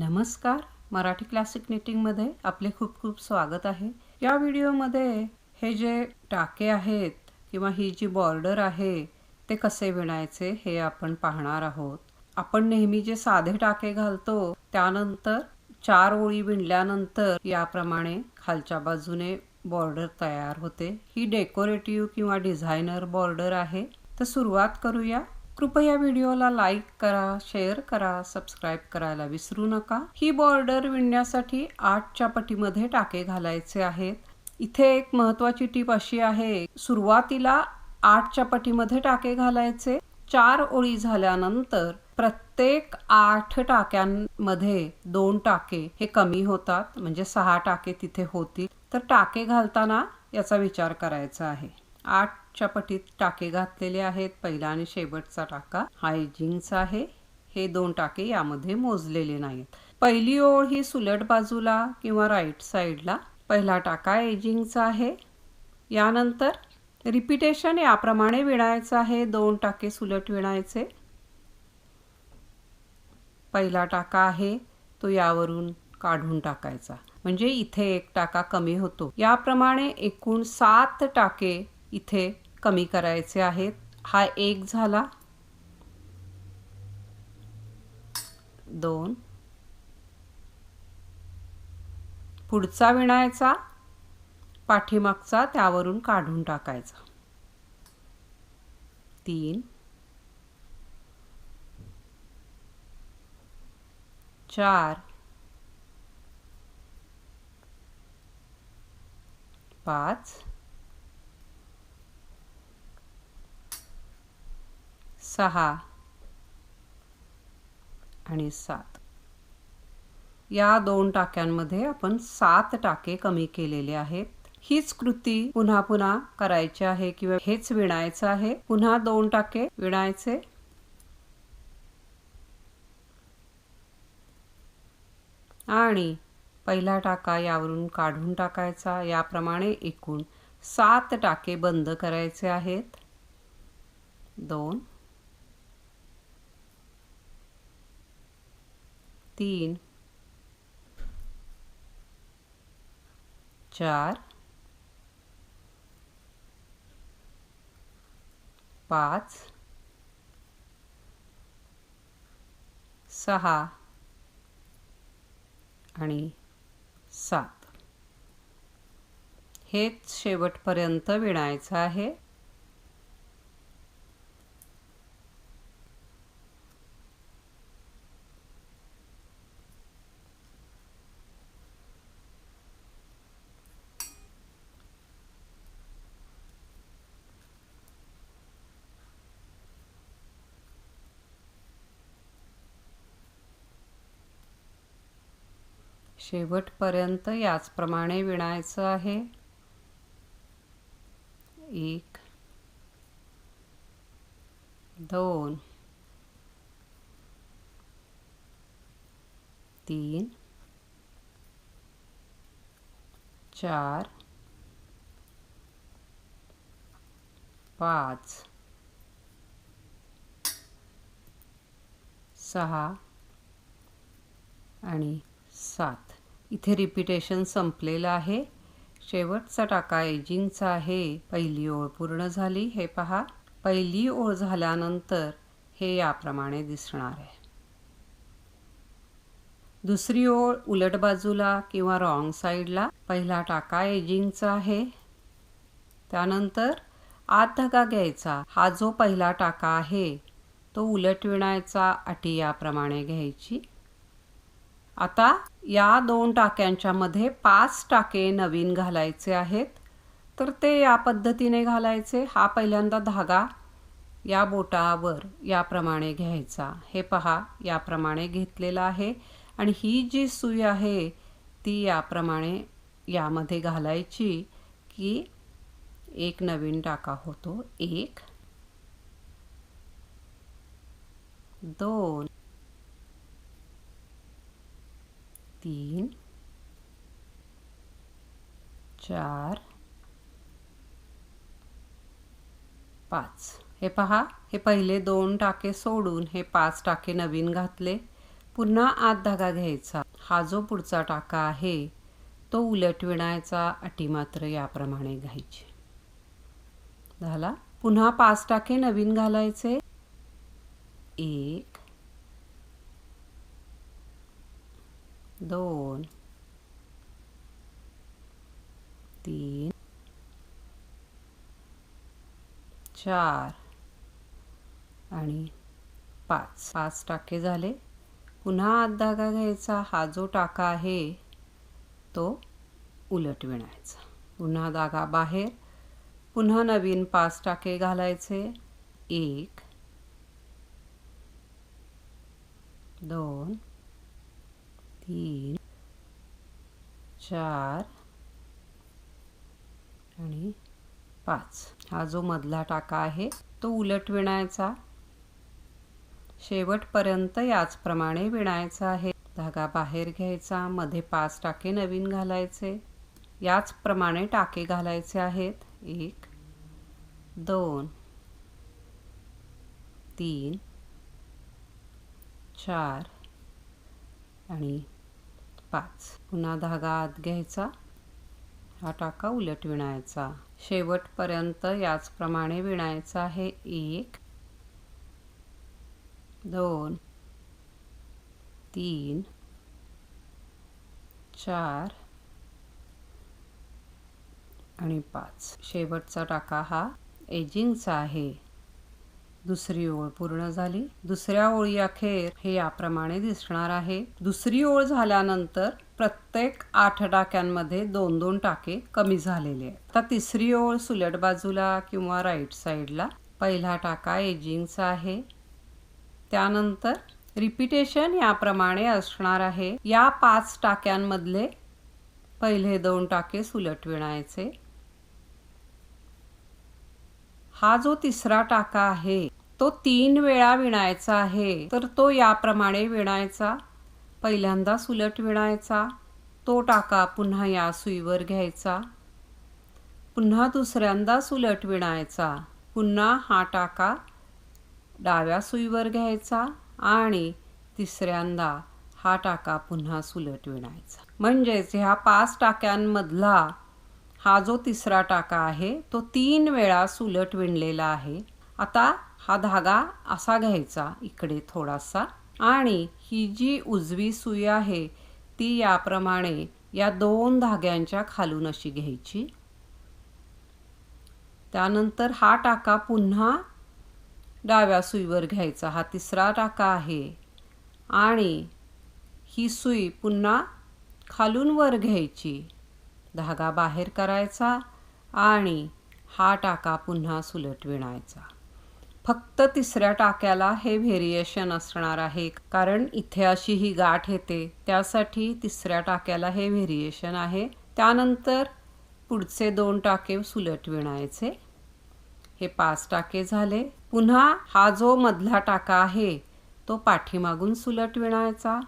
नमस्कार. मराठी क्लासिक निटिंगमध्ये आपले खूप खूप स्वागत आहे. या व्हिडिओमध्ये हे जे टाके आहेत किंवा ही जी बॉर्डर आहे ते कसे विणायचे हे आपण पाहणार आहोत. आपण नेहमी जे साधे टाके घालतो त्यानंतर चार ओळी विणल्यानंतर याप्रमाणे खालच्या बाजूने बॉर्डर तयार होते. ही डेकोरेटिव्ह किंवा डिझायनर बॉर्डर आहे. तर सुरुवात करूया. कृपया व्हिडिओला लाईक करा शेअर करा सबस्क्राईब करायला विसरू नका. ही बॉर्डर विणण्यासाठी आठच्या पटीमध्ये टाके घालायचे आहेत. इथे एक महत्वाची टीप अशी आहे सुरुवातीला आठच्या पटीमध्ये टाके घालायचे. चार ओळी झाल्यानंतर प्रत्येक आठ टाक्यांमध्ये दोन टाके हे कमी होतात म्हणजे सहा टाके तिथे होतील. तर टाके घालताना याचा विचार करायचा आहे. आठ च्या पटीत टाके घातलेले आहेत. पहिला आणि शेवटचा टाका. हा एजिंगचा आहे. हे दोन टाके यामध्ये मोजलेले नाहीत. पहिली ओळ ही सुलट बाजूला किंवा राईट साईडला पहिला टाका एजिंगचा आहे. यानंतर रिपिटेशन याप्रमाणे विणायचं आहे. दोन टाके सुलट विणायचे. पहिला टाका आहे. तो यावरून काढून टाकायचा. म्हणजे इथे एक टाका कमी होतो. याप्रमाणे एकूण सात टाके इथे कमी करायचे आहेत. हा एक झाला. दोन. पुढचा विणायचा. पाठीमागचा त्यावरून काढून टाकायचा. तीन. चार. पाच. सहा आणि सात. या दोन टाक्यांमध्ये आपण सात टाके कमी केलेले आहेत. हीच कृती पुन्हा पुन्हा करायची आहे किंवा हेच विणायचं आहे. पुन्हा दोन टाके विणायचे. आणि पहिला टाका यावरून काढून टाकायचा. याप्रमाणे एकूण सात टाके बंद करायचे आहेत. दोन तीन चार पाच सहा आणि सात. हेच शेवटपर्यंत विणायचं आहे. शेवटपर्यंत याचप्रमाणे विणायचं आहे. एक दोन तीन चार पाच सहा आणि सात. इथे रिपिटेशन संपलेलं आहे. शेवटचा टाका एजिंगचा आहे. पहिली ओळ पूर्ण झाली. हे पहा. पहिली ओळ झाल्यानंतर हे याप्रमाणे दिसणार आहे. दुसरी ओळ उलट बाजूला किंवा रॉंग साईडला पहिला टाका एजिंगचा आहे. त्यानंतर आत धागा घ्यायचा. हा जो पहिला टाका आहे तो उलट विणायचा अटी याप्रमाणे घ्यायची. आता या दोन टाक्यांच्या मध्ये पाच टाके नवीन घालायचे आहेत. तर ते या पद्धतीने घालायचे. हा पहिल्यांदा धागा या बोटावर याप्रमाणे घ्यायचा. हे पहा याप्रमाणे घेतलेला आहे. आणि ही जी सुई आहे ती याप्रमाणे यामध्ये घालायची की एक नवीन टाका होतो. एक दोन तीन चार पाच. हे पहा हे पहिले दोन टाके सोडून हे पाच टाके नवीन घातले. पुन्हा आत धागा घ्यायचा. हा जो पुढचा टाका आहे तो उलट विणायचा अटी मात्र याप्रमाणे घ्यायची. झाला. पुन्हा पाच टाके नवीन घालायचे. एक दोन तीन चार आणि पाच. पाच टाके झाले. पुन्हा आत धागा घ्यायचा. हा जो टाका आहे तो उलट विणायचा. पुन्हा धागा बाहेर. पुन्हा नवीन पाच टाके घालायचे. एक दोन तीन चार आणि पाच. हा जो मधला टाका आहे तो उलट विणायचा. शेवटपर्यंत याचप्रमाणे विणायचा आहे. धागा बाहेर घ्यायचा मध्ये पाच टाके नवीन घालायचे. याचप्रमाणे टाके घालायचे आहेत. एक दोन तीन चार आणि पाच. पुन्हा धागा आत घ्यायचा. हा टाका उलट विणायचा. शेवटपर्यंत याचप्रमाणे विणायचा आहे एक दोन तीन चार आणि पाच. शेवटचा टाका हा एजिंगचा आहे. दुसरी ओळ पूर्ण झाली. दुसऱ्या ओळी अखेर हे याप्रमाणे दिसणार आहे. दुसरी ओळ झाल्यानंतर प्रत्येक आठ टाक्यांमध्ये दोन दोन टाके कमी झालेले आहेत. आता तिसरी ओळ सुलट बाजूला किंवा राईट साईडला. पहिला टाका एजिंगचा आहे. त्यानंतर रिपिटेशन याप्रमाणे असणार आहे. या पाच टाक्यांमधले पहिले दोन टाके सुलट विणायचे. हा जो तिसरा टाका आहे तो तीन वेळा विणायचा आहे. तर तो याप्रमाणे विणायचा. पहिल्यांदा सुलट विणायचा. तो टाका पुन्हा या सुईवर घ्यायचा. पुन्हा दुसऱ्यांदा सुलट विणायचा. पुन्हा हा टाका डाव्या सुईवर घ्यायचा आणि तिसऱ्यांदा हा टाका पुन्हा सुलट विणायचा. म्हणजेच ह्या पाच टाक्यांमधला हा जो तिसरा टाका आहे तो तीन वेळा सुलट विणलेला आहे. आता हा धागा असा घ्यायचा इकडे थोडासा. आणि ही जी उजवी सुई आहे ती याप्रमाणे या दोन धाग्यांच्या खालून अशी घ्यायची. त्यानंतर हा टाका पुन्हा डाव्या सुईवर घ्यायचा. हा तिसरा टाका आहे. आणि ही सुई पुन्हा खालून वर घ्यायची. धागा बाहेर करायचा आणि हा टाका पुन्हा सुलट विणायचा. फक्त तिसऱ्या टाक्याला हे व्हेरिएशन असणार आहे कारण इथे अशी ही गाठ येते त्यासाठी तिसऱ्या टाक्याला हे व्हेरिएशन आहे. त्यानंतर पुढचे दोन टाके सुलट विणायचे. हे पाच टाके झाले. पुन्हा हा जो मधला टाका आहे तो पाठीमागून सुलट विणायचा.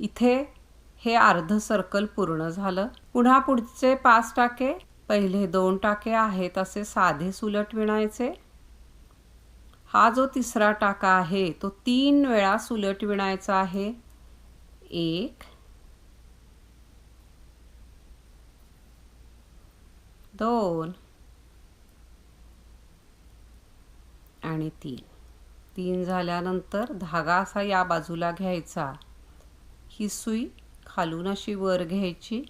इथे हे अर्ध सर्कल पूर्ण झालं. पुन्हा पुढचे पाच टाके पहिले दोन टाके आहेत असे साधे सुलट विणायचे. हा जो तिसरा टाका आहे तो तीन वेळा सुलट विणायचा आहे. एक दोन आणि तीन. तीन झाल्यानंतर धागा असा या बाजूला घ्यायचा. ही सुई खालून अशी वर घ्यायची.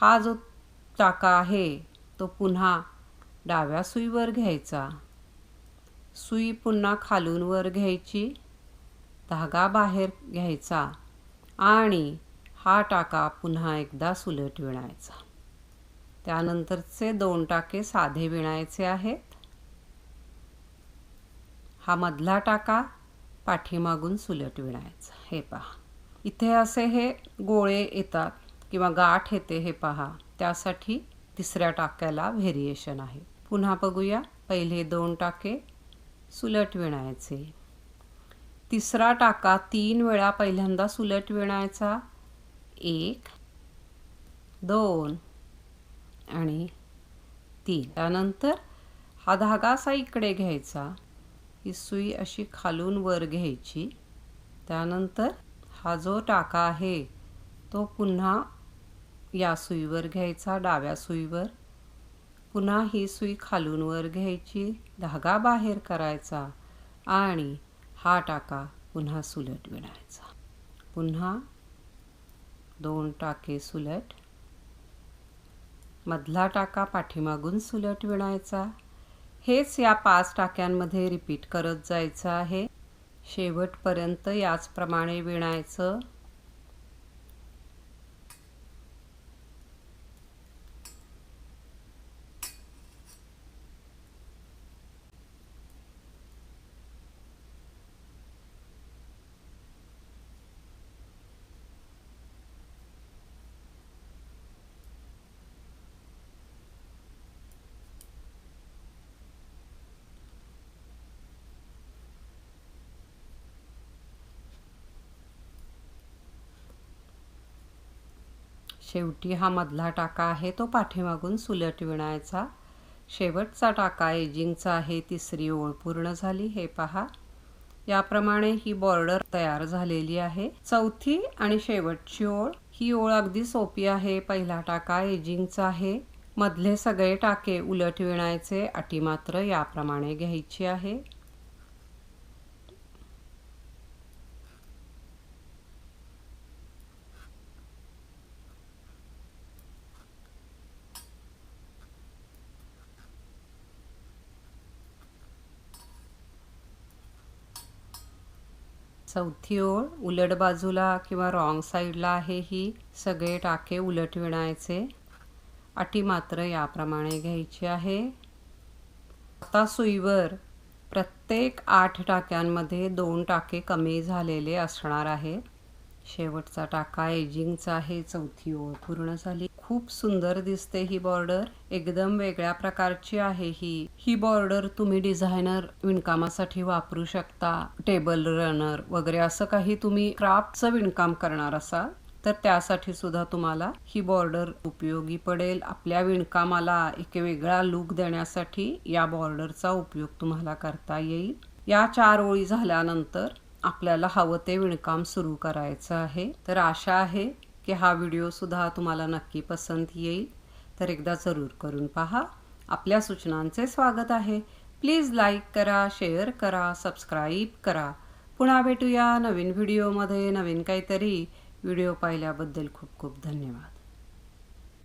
हा जो टाका आहे तो पुन्हा डाव्या सुईवर घ्यायचा. सुई पुन्हा खालून वर घ्यायची धागा बाहेर घ्यायचा आणि हा टाका पुन्हा एकदा सुलट विणायचा. त्यानंतरचे दोन टाके साधे विणायचे आहेत. हा मधला टाका पाठीमागून सुलट विणायचा. हे पहा. इथे असे हे गोळे येतात किंवा गाठ येते हे पहा. त्यासाठी तिसऱ्या टाक्याला व्हेरिएशन आहे. पुन्हा बघूया. पहिले दोन टाके सुलट विणायचे. तिसरा टाका तीन वेळा पहिल्यांदा सुलट विणायचा. एक दोन आणि तीन. त्यानंतर हा धागा असा इकडे घ्यायचा. ही सुई अशी खालून वर घ्यायची. त्यानंतर हा जो टाका आहे तो पुन्हा या सुईवर घ्यायचा डाव्या सुईवर. पुन्हा ही सुई खालून वर घ्यायची धागा बाहेर करायचा आणि हा टाका पुन्हा सुलट विणायचा. पुन्हा दोन टाके सुलट. मधला टाका पाठीमागून सुलट विणायचा. हेच या पाच टाक्यांमध्ये रिपीट करत जायचं आहे. शेवटपर्यंत याचप्रमाणे विणायचं. शेवटी हा मधला टाका आहे तो पाठीमागून सुलट विणायचा. शेवटचा टाका एजिंगचा आहे तिसरी ओळ पूर्ण झाली. हे पहा. याप्रमाणे ही बॉर्डर तयार झालेली आहे. चौथी आणि शेवटची ओळ. ही ओळ अगदी सोपी आहे. पहिला टाका एजिंगचा आहे. मधले सगळे टाके उलट विणायचे. अटी मात्र याप्रमाणे घ्यायची आहे. चौथी ओळ उलट बाजूला किंवा रॉंग साईडला आहे ही सगळे टाके उलट विणायचे. अटी मात्र याप्रमाणे घ्यायची आहे. आता सुईवर प्रत्येक आठ टाक्यांमध्ये दोन टाके कमी झालेले असणार आहे. शेवटचा टाका एजिंगचा आहे चौथी ओळ पूर्ण झाली. खूप सुंदर दिसते ही बॉर्डर एकदम वेगळ्या प्रकारची आहे ही. ही बॉर्डर तुम्ही डिझायनर विणकामासाठी वापरू शकता. टेबल रनर वगैरे असं काही तुम्ही क्राफ्टचं विणकाम करणार असाल तर त्यासाठी सुद्धा तुम्हाला ही बॉर्डर उपयोगी पडेल. आपल्या विणकामाला एक वेगळा लुक देण्यासाठी या बॉर्डरचा उपयोग तुम्हाला करता येईल. या चार ओळी झाल्यानंतर आपल्याला हवं ते विणकाम सुरू करायचं आहे. तर आशा आहे की हा व्हिडिओसुद्धा तुम्हाला नक्की पसंत येईल. तर एकदा जरूर करून पहा. आपल्या सूचनांचे स्वागत आहे. प्लीज लाईक करा शेअर करा सबस्क्राईब करा. पुन्हा भेटूया नवीन व्हिडिओमध्ये नवीन काहीतरी. व्हिडिओ पाहिल्याबद्दल खूप खूप धन्यवाद.